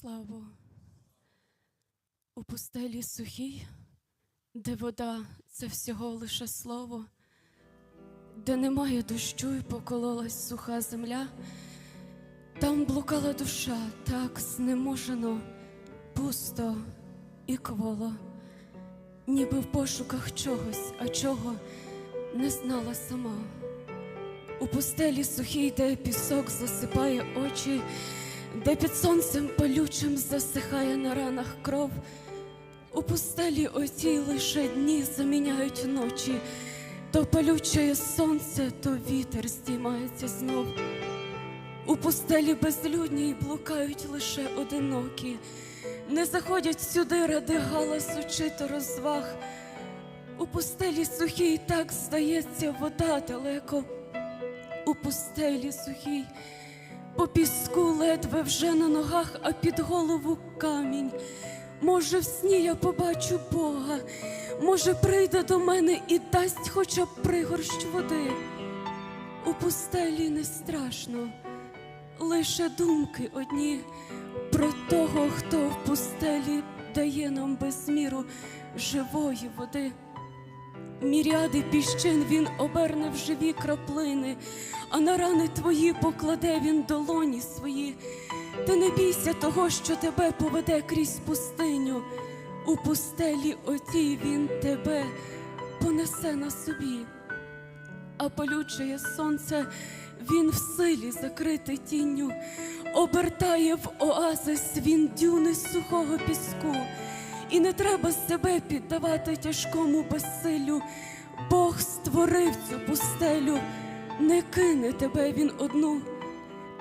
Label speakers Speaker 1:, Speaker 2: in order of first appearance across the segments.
Speaker 1: Слава Богу. У пустелі сухій, де вода це всього лише слово, де немає дощу і покололась суха земля, там блукала душа так знеможено, пусто і кволо, ніби в пошуках чогось, а чого не знала сама. У пустелі сухій, де пісок засипає очі, де під сонцем палючим засихає на ранах кров. У пустелі отій лише дні заміняють ночі, то палюче сонце, то вітер здіймається знов. У пустелі безлюдній блукають лише одинокі, не заходять сюди ради галасу чи то розваг. У пустелі сухій так здається, вода далеко. У пустелі сухій, по піску ледве вже на ногах, а під голову камінь. Може, в сні я побачу Бога, може, прийде до мене і дасть хоча б пригорщ води. У пустелі не страшно, лише думки одні про того, хто в пустелі дає нам без міру живої води. Міряди піщин він оберне в живі краплини, а на рани твої покладе він долоні свої. Ти не бійся того, що тебе поведе крізь пустиню. У пустелі отій він тебе понесе на собі, а палюче сонце він в силі закрити тінню, обертає в оазис він дюни сухого піску. І не треба себе піддавати тяжкому безсилю. Бог створив цю пустелю, не кине тебе він одну.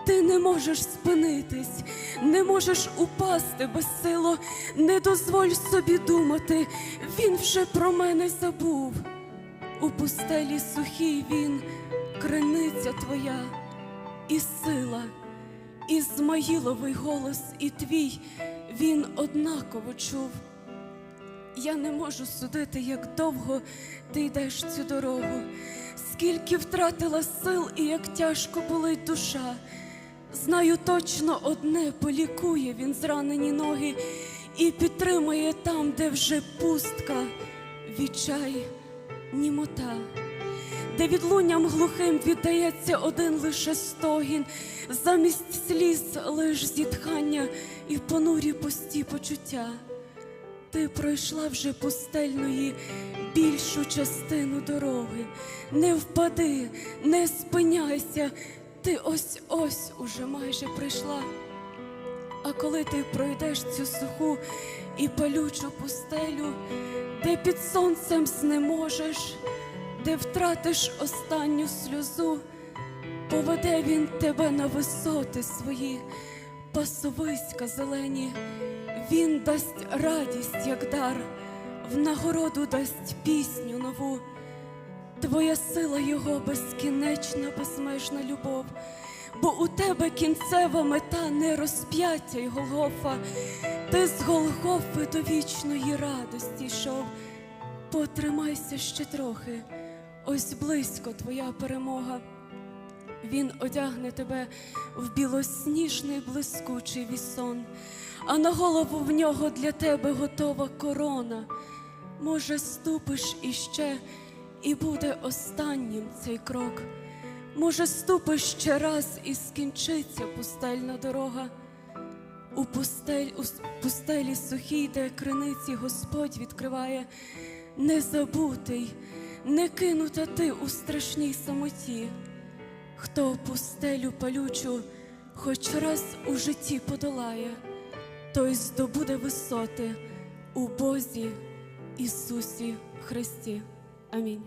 Speaker 1: Ти не можеш спинитись, не можеш упасти безсило, не дозволь собі думати, він вже про мене забув. У пустелі сухій він, криниця твоя, і сила, Ізмаїловий голос, і твій він однаково чув. Я не можу судити, як довго ти йдеш цю дорогу, скільки втратила сил і як тяжко болить душа. Знаю точно одне полікує він зранені ноги і підтримує там, де вже пустка, відчай, німота, де відлунням глухим віддається один лише стогін, замість сліз лиш зітхання і понурі пусті почуття. Ти пройшла вже пустельної більшу частину дороги. Не впади, не спиняйся, ти ось ось уже майже прийшла. А коли ти пройдеш цю суху і палючу пустелю, де під сонцем знеможеш, де втратиш останню сльозу, поведе він тебе на висоти свої, пасовиська зелені. Він дасть радість, як дар, в нагороду дасть пісню нову. Твоя сила його безкінечна, безмежна любов, бо у тебе кінцева мета не розп'яття й Голгофа. Ти з Голгофи до вічної радості йшов. Потримайся ще трохи, ось близько твоя перемога. Він одягне тебе в білосніжний блискучий вісон, а на голову в нього для тебе готова корона. Може, ступиш іще, і буде останнім цей крок. Може, ступиш ще раз і скінчиться пустельна дорога. У пустель, у пустелі сухій, де криниці Господь відкриває, не забутий, не кинута ти у страшній самоті. Хто пустелю палючу хоч раз у житті подолає, той здобуде висоти у Бозі Ісусі Христі. Амінь.